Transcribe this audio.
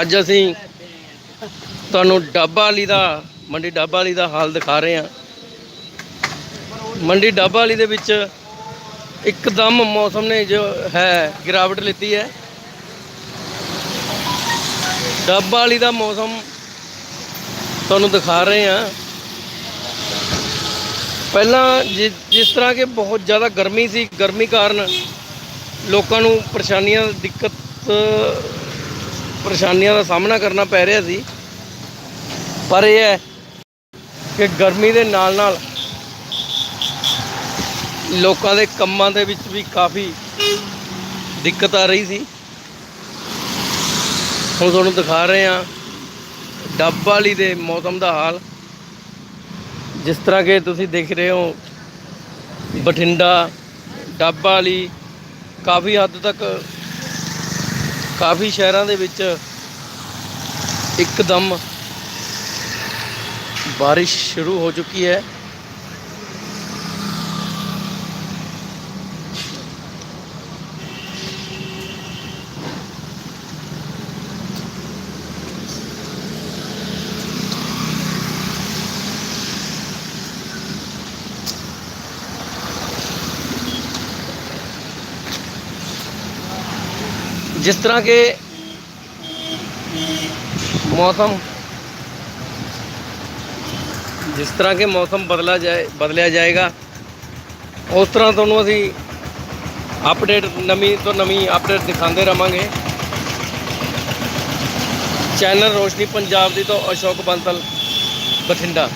ਅੱਜ ਅਸੀਂ ਤੁਹਾਨੂੰ ਡੱਬਾ ਵਾਲੀ ਦਾ, ਮੰਡੀ ਡੱਬਾ ਵਾਲੀ ਦਾ ਹਾਲ ਦਿਖਾ ਰਹੇ ਹਾਂ। ਮੰਡੀ ਡੱਬਾ ਵਾਲੀ ਦੇ ਵਿੱਚ ਇੱਕਦਮ ਮੌਸਮ ਨੇ ਜੋ ਹੈ, ਗਿਰਾਵਟ ਲਿੱਤੀ ਹੈ। ਡੱਬਾ ਵਾਲੀ ਦਾ ਮੌਸਮ ਤੁਹਾਨੂੰ ਦਿਖਾ ਰਹੇ ਹਾਂ। ਪਹਿਲਾਂ ਜਿ- ਜਿਸ ਤਰ੍ਹਾਂ ਕਿ ਬਹੁਤ ਜ਼ਿਆਦਾ ਗਰਮੀ ਸੀ, ਗਰਮੀ ਕਾਰਨ ਲੋਕਾਂ ਨੂੰ ਪਰੇਸ਼ਾਨੀਆਂ, ਦਿੱਕਤ ਪਰੇਸ਼ਾਨੀਆਂ ਦਾ ਸਾਹਮਣਾ ਕਰਨਾ ਪੈ ਰਿਹਾ ਸੀ। ਪਰ ਇਹ ਹੈ ਕਿ ਗਰਮੀ ਦੇ ਨਾਲ ਨਾਲ ਲੋਕਾਂ ਦੇ ਕੰਮਾਂ ਦੇ ਵਿੱਚ ਵੀ ਕਾਫੀ ਦਿੱਕਤ ਆ ਰਹੀ ਸੀ। ਹੁਣ ਤੁਹਾਨੂੰ ਦਿਖਾ ਰਹੇ ਹਾਂ ਡੱਬ ਵਾਲੀ ਦੇ ਮੌਸਮ ਦਾ ਹਾਲ। ਜਿਸ ਤਰ੍ਹਾਂ ਕਿ ਤੁਸੀਂ ਦੇਖ ਰਹੇ ਹੋ, ਬਠਿੰਡਾ ਡੱਬਾ ਵਾਲੀ ਕਾਫੀ ਹੱਦ ਤੱਕ ਕਾਫੀ ਸ਼ਹਿਰਾਂ ਦੇ ਵਿੱਚ ਇੱਕਦਮ ਬਾਰਿਸ਼ ਸ਼ੁਰੂ ਹੋ ਚੁੱਕੀ ਹੈ। जिस तरह के मौसम ਜਿਸ ਤਰ੍ਹਾਂ ਕੇ ਮੌਸਮ ਬਦਲਾ ਜਾਏ ਬਦਲਿਆ ਜਾਏਗਾ ਉਸ ਤਰ੍ਹਾਂ ਤੁਹਾਨੂੰ ਅਸੀਂ ਅਪਡੇਟ ਨਵੀਂ ਤੋਂ ਨਵੀਂ ਅਪਡੇਟ ਦਿਖਾਉਂਦੇ ਰਵਾਂਗੇ ਚੈਨਲ ਰੋਸ਼ਨੀ ਪੰਜਾਬ ਦੀ ਤੋਂ ਅਸ਼ੋਕ ਬੰਸਲ ਬਠਿੰਡਾ